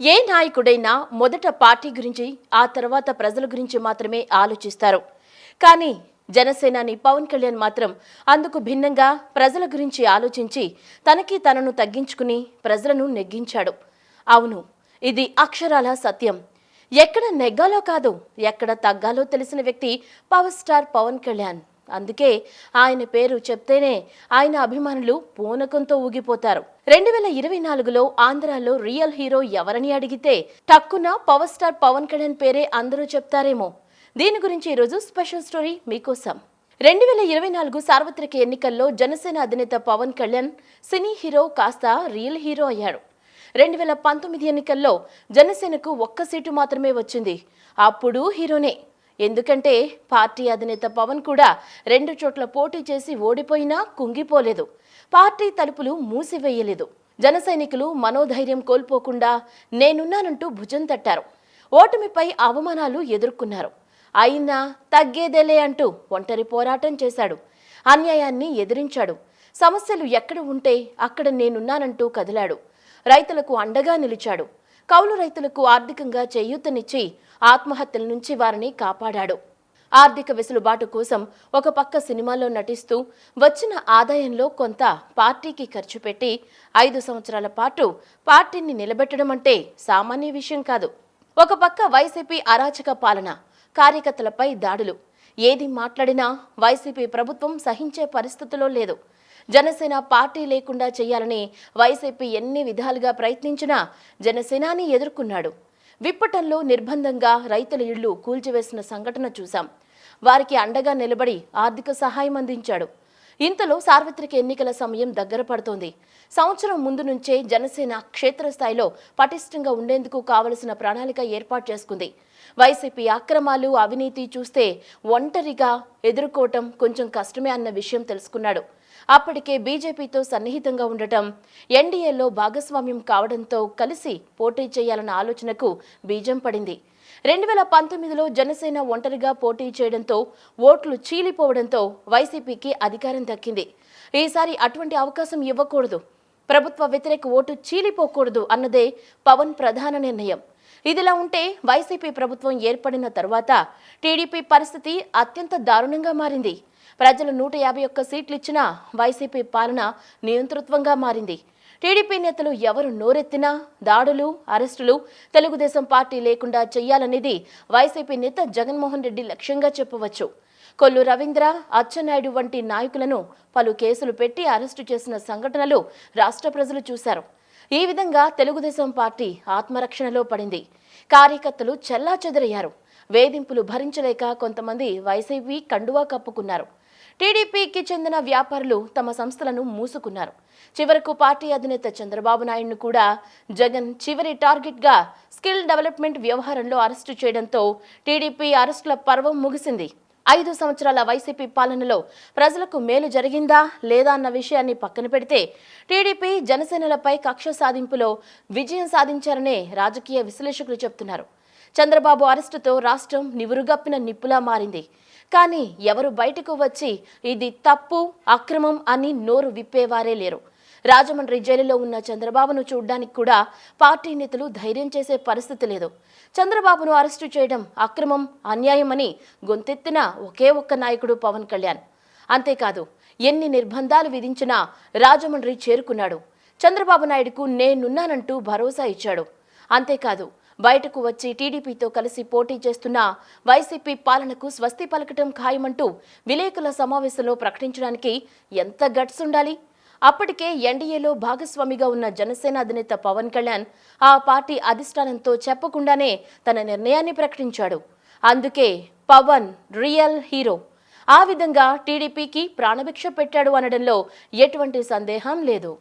ఏ నాయకుడైనా మొదట పార్టీ గురించి ఆ తర్వాత ప్రజల గురించి మాత్రమే ఆలోచిస్తారు. కానీ జనసేనాని పవన్ కళ్యాణ్ మాత్రం అందుకు భిన్నంగా ప్రజల గురించి ఆలోచించి తనకి తనను తగ్గించుకుని ప్రజలను నెగ్గించాడు. అవును ఇది అక్షరాల సత్యం. ఎక్కడ నెగ్గాలో కాదు ఎక్కడ తగ్గాలో తెలిసిన వ్యక్తి పవర్ స్టార్ పవన్ కళ్యాణ్. అందుకే ఆయన పేరు చెప్తేనే ఆయన అభిమానులు పూనకంతో ఊగిపోతారు. రెండు వేల ఇరవై నాలుగులో ఆంధ్రాలో రియల్ హీరో ఎవరని అడిగితే టక్కున పవర్ స్టార్ పవన్ కళ్యాణ్ పేరే అందరూ చెప్తారేమో. దీని గురించి ఈరోజు స్పెషల్ స్టోరీ మీకోసం. రెండు వేల ఇరవై నాలుగు సార్వత్రిక ఎన్నికల్లో జనసేన అధినేత పవన్ కళ్యాణ్ సినీ హీరో కాస్త రియల్ హీరో అయ్యాడు. రెండు వేల పంతొమ్మిది ఎన్నికల్లో జనసేనకు ఒక్క సీటు మాత్రమే వచ్చింది. అప్పుడు హీరోనే. ఎందుకంటే పార్టీ అధినేత పవన్ కూడా రెండు చోట్ల పోటీ చేసి ఓడిపోయినా కుంగిపోలేదు. పార్టీ తలుపులు మూసివేయలేదు. జన సైనికులు మనోధైర్యం కోల్పోకుండా నేనున్నానంటూ భుజం తట్టారు. ఓటమిపై అవమానాలు ఎదుర్కొన్నారు. అయినా తగ్గేదేలే అంటూ ఒంటరి పోరాటం చేశాడు. అన్యాయాన్ని ఎదిరించాడు. సమస్యలు ఎక్కడ ఉంటే అక్కడ నేనున్నానంటూ కదిలాడు. రైతులకు అండగా నిలిచాడు. కౌలు రైతులకు ఆర్థికంగా చేయూతనిచ్చి ఆత్మహత్యల నుంచి వారిని కాపాడాడు. ఆర్థిక వెసులుబాటు కోసం ఒక పక్క సినిమాలో నటిస్తూ వచ్చిన ఆదాయంలో కొంత పార్టీకి ఖర్చు పెట్టి ఐదు సంవత్సరాల పాటు పార్టీని నిలబెట్టడం అంటే సామాన్య విషయం కాదు. ఒక పక్క వైసీపీ అరాచక పాలన కార్యకర్తలపై దాడులు. ఏది మాట్లాడినా వైసీపీ ప్రభుత్వం సహించే పరిస్థితిలో లేదు. జనసేన పార్టీ లేకుండా చేయాలని వైసీపీ ఎన్ని విధాలుగా ప్రయత్నించినా జనసేనాని ఎదుర్కొన్నాడు. విప్పటంలో నిర్బంధంగా రైతుల ఇళ్ళు కూల్చివేసిన సంఘటన చూశాం. వారికి అండగా నిలబడి ఆర్థిక సహాయం అందించాడు. ఇంతలో సార్వత్రిక ఎన్నికల సమయం దగ్గర పడుతోంది. సంవత్సరం ముందు నుంచే జనసేన క్షేత్రస్థాయిలో పటిష్టంగా ఉండేందుకు కావలసిన ప్రణాళిక ఏర్పాటు చేసుకుంది. వైసీపీ అక్రమాలు అవినీతి చూస్తే ఒంటరిగా ఎదుర్కోవటం కొంచెం కష్టమే అన్న విషయం తెలుసుకున్నాడు. అప్పటికే బీజేపీతో సన్నిహితంగా ఉండటం ఎన్డీఏలో భాగస్వామ్యం కావడంతో కలిసి పోటీ చేయాలన్న ఆలోచనకు బీజం పడింది. రెండు వేల పంతొమ్మిదిలో జనసేన ఒంటరిగా పోటీ చేయడంతో ఓట్లు చీలిపోవడంతో వైసీపీకి అధికారం దక్కింది. ఈసారి అటువంటి అవకాశం ఇవ్వకూడదు. ప్రభుత్వ వ్యతిరేక ఓటు చీలిపోకూడదు అన్నదే పవన్ ప్రధాన నిర్ణయం. ఇదిలా ఉంటే వైసీపీ ప్రభుత్వం ఏర్పడిన తర్వాత టీడీపీ పరిస్థితి అత్యంత దారుణంగా మారింది. ప్రజలు నూట యాభై ఒక్క సీట్లు ఇచ్చినా వైసీపీ పాలన నియంతృత్వంగా మారింది. టీడీపీ నేతలు ఎవరు నోరెత్తినా దాడులు అరెస్టులు తెలుగుదేశం పార్టీ లేకుండా చేయాలనేది వైసీపీ నేత జగన్మోహన్ రెడ్డి లక్ష్యంగా చెప్పవచ్చు. కొల్లు రవీంద్ర అచ్చెన్నాయుడు వంటి నాయకులను పలు కేసులు పెట్టి అరెస్టు చేసిన సంఘటనలు రాష్ట్ర ప్రజలు చూశారు. ఈ విధంగా తెలుగుదేశం పార్టీ ఆత్మరక్షణలో పడింది. కార్యకర్తలు చెల్లాచెదరయ్యారు. వేధింపులు భరించలేక కొంతమంది వైసీపీ కండువా కప్పుకున్నారు. టీడీపీకి చెందిన వ్యాపారులు తమ సంస్థలను మూసుకున్నారు. చివరకు పార్టీ అధినేత చంద్రబాబు నాయుడును కూడా జగన్ చివరి టార్గెట్గా స్కిల్ డెవలప్మెంట్ వ్యవహారంలో అరెస్టు చేయడంతో టీడీపీ అరెస్టుల పర్వం ముగిసింది. ఐదు సంవత్సరాల వైసీపీ పాలనలో ప్రజలకు మేలు జరిగిందా లేదా అన్న విషయాన్ని పక్కన పెడితే టీడీపీ జనసేనలపై కక్ష సాధింపులో విజయం సాధించారనే రాజకీయ విశ్లేషకులు చెబుతున్నారు చంద్రబాబు అరెస్టుతో రాష్ట్రం నివురుగప్పిన నిప్పులా మారింది. కానీ ఎవరు బయటకు వచ్చి ఇది తప్పు అక్రమం అని నోరు విప్పేవారే లేరు. రాజమండ్రి జైలులో ఉన్న చంద్రబాబును చూడ్డానికి కూడా పార్టీ నేతలు ధైర్యం చేసే పరిస్థితి లేదు. చంద్రబాబును అరెస్టు చేయడం అక్రమం అన్యాయమని గొంతెత్తిన ఒకే ఒక్క నాయకుడు పవన్ కళ్యాణ్. అంతేకాదు ఎన్ని నిర్బంధాలు విధించినా రాజమండ్రి చేరుకున్నాడు. చంద్రబాబు నాయుడుకు నేనున్నానంటూ భరోసా ఇచ్చాడు. అంతేకాదు బయటకు వచ్చి టీడీపీతో కలిసి పోటీ చేస్తున్న వైసీపీ పాలనకు స్వస్తి పలకటం ఖాయమంటూ విలేకరుల సమావేశంలో ప్రకటించడానికి ఎంత గట్స్ ఉండాలి? అప్పటికే ఎన్డీఏలో భాగస్వామిగా ఉన్న జనసేన అధినేత పవన్ కళ్యాణ్ ఆ పార్టీ అధిష్టానంతో చెప్పకుండానే తన నిర్ణయాన్ని ప్రకటించాడు. అందుకే పవన్ రియల్ హీరో. ఆ విధంగా టీడీపీకి ప్రాణభిక్ష పెట్టాడు అనడంలో ఎటువంటి సందేహం లేదు.